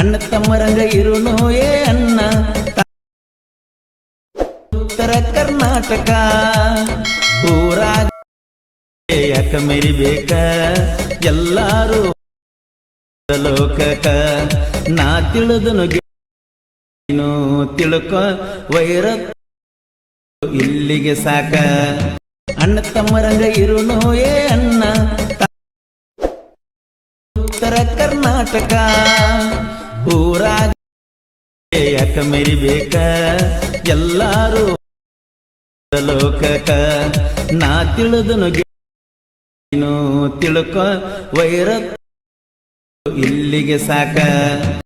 ಅಣ್ಣ ತಮ್ಮರಂಗ ಇರುನು ಏ ಅಣ್ಣ. ಉತ್ತರ ಕರ್ನಾಟಕ. ಊರಾಗ ಯಾಕ ಮೆರಿಬೇಕ? ಎಲ್ಲಾರು ಲೋಕಕ ನಾ ತಿಳಿದನು ತಿಳ್ಕೊ ವೈರ ಇಲ್ಲಿಗೆ ಸಾಕ. ಅಣ್ಣ ತಮ್ಮರಂಗ ಇರುನು ಏ ಅಣ್ಣ. ಉತ್ತರ ಕರ್ನಾಟಕ. ಊರಾಗ ಯಾಕ ಮೆರಿಬೇಕ? ಎಲ್ಲಾರು ಲೋಕಕ ನಾ ತಿಳಿದನು ತಿಳ್ಕೊ ವೈರ ಇಲ್ಲಿಗೆ ಸಾಕ.